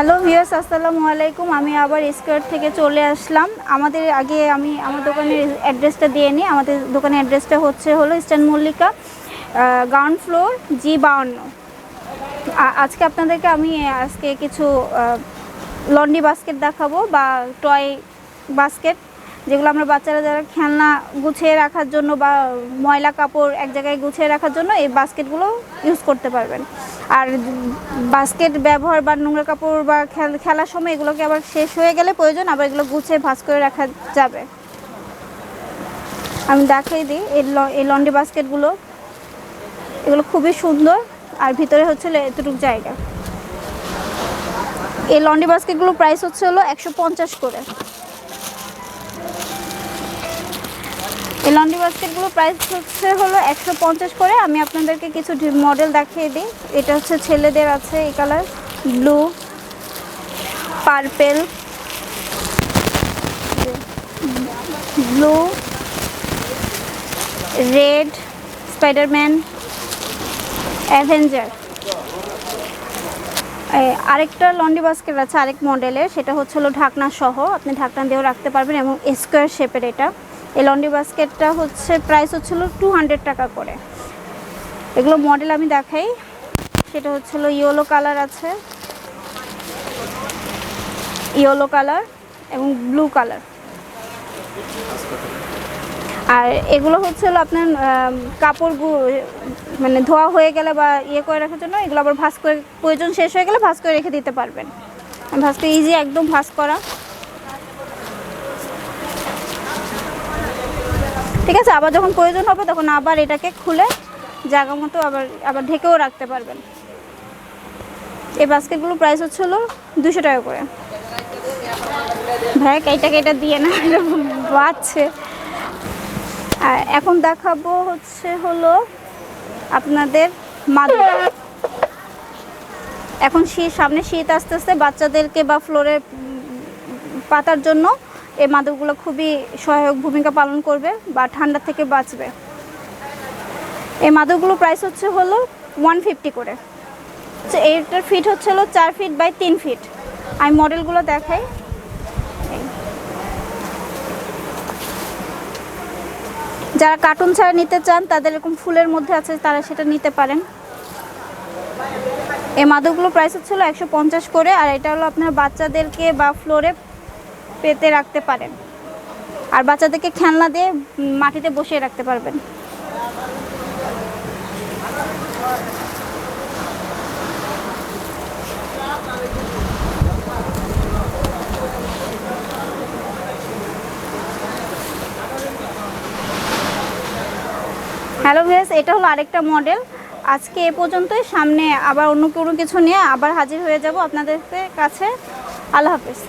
Hello viewers, আসসালামু আলাইকুম। আমি আবার স্কোয়ার থেকে চলে আসলাম। আমাদের আগে আমি আমার দোকানের অ্যাড্রেসটা দিয়ে নিই। আমাদের দোকানের অ্যাড্রেসটা হচ্ছে হলো ইস্টার্ন মল্লিকা গ্রাউন্ড ফ্লোর জি বাউন্ন। আজকে আপনাদেরকে আমি, আজকে কিছু লন্ডি বাস্কেট দেখাবো বা টয় বাস্কেট যেগুলো আমরা বাচ্চারা যারা খেলনা গুছিয়ে রাখার জন্য বা ময়লা কাপড় এক জায়গায় গুছিয়ে রাখার জন্য এই বাস্কেটগুলো ইউজ করতে পারবেন। আর বাস্কেট ব্যবহার বা নোংরা কাপড় বা খেল- খেলার সময় এগুলোকে আবার শেষ হয়ে গেলে প্রয়োজন, আবার এগুলো গুছিয়ে ভাঁজ করে রাখা যাবে। আমি দেখাই দিই, এই ল- এই লন্ডি বাস্কেটগুলো। এগুলো খুবই সুন্দর, আর ভিতরে হচ্ছে এতটুকু জায়গা। এই লন্ডি বাস্কেটগুলো প্রাইস হচ্ছে হলো একশো পঞ্চাশ করে। এই লন্ডি বাস্কেটগুলো প্রাইস হচ্ছে হলো একশো পঞ্চাশ করে। আমি আপনাদেরকে কিছু মডেল দেখিয়ে দিই। এটা হচ্ছে ছেলেদের আছে এই colour blue purple blue red Spiderman Avenger আরেকটা লন্ডি বাস্কেট আছে, আরেক মডেলের সেটা হচ্ছে হলো ঢাকনা সহ। আপনি ঢাকনা দিয়েও রাখতে পারবেন এবং স্কোয়ার শেপের এটা। এই লন্ডি বাস্কেটটা হচ্ছে প্রাইস হচ্ছিল টু হান্ড্রেড টাকা করে। এগুলো মডেল আমি দেখাই। সেটা হচ্ছে হলো ইয়েলো কালার আছে। ইয়েলো কালার এবং ব্লু কালার। আর এগুলো হচ্ছে আপনার কাপড় মানে ধোয়া হয়ে গেলে বা ইয়ে করে রাখার জন্য এগুলো আবার ভাঁজ করে, প্রয়োজন শেষ হয়ে গেলে ভাঁজ করে রেখে দিতে পারবেন। ভাঁজ করে ইজি একদম ভাঁজ করা। ঠিক আছে, আবার যখন প্রয়োজন হবে তখন আবার এটাকে খুলে জায়গা মতো আবার আবার ঢেকেও রাখতে পারবেন। এই বাস্কেটগুলো প্রাইস হচ্ছে হলো দুশো টাকা করে। ভাই এইটা কেটা দিয়ে না, এটা বাচ্চে আর এখন দেখাবো হচ্ছে হলো আপনাদের মাদুর। এখন শীত, সামনে শীত আস্তে আস্তে বাচ্চাদেরকে বা ফ্লোরে পাতার জন্য এই মাদকগুলো খুবই সহায়ক ভূমিকা পালন করবে বা ঠান্ডা থেকে বাঁচবে। এই মাদকগুলো প্রাইস হচ্ছে হলো ওয়ান ফিফটি করে। এইটার ফিট হচ্ছে হলো চার ফিট বাই তিন ফিট আমি মডেলগুলো দেখাই। যারা কার্টুন ছাড়া নিতে চান, তাদের এরকম ফুলের মধ্যে আছে, তারা সেটা নিতে পারেন। এই মাদকগুলো প্রাইস হচ্ছিল একশো পঞ্চাশ করে, আর এটা হলো আপনার বাচ্চাদেরকে বা ফ্লোরে পেতে রাখতে পারেন। আর বাচ্চাদেরকে খেলনা দিয়ে মাটিতে বসিয়ে রাখতে পারবেন। হ্যালো ভিয়াস এটা হলো আরেকটা মডেল। আজকে এ পর্যন্তই। সামনে আবার অন্য কোনো কিছু নিয়ে আবার হাজির হয়ে যাব আপনাদের কাছে। আল্লাহ হাফিজ।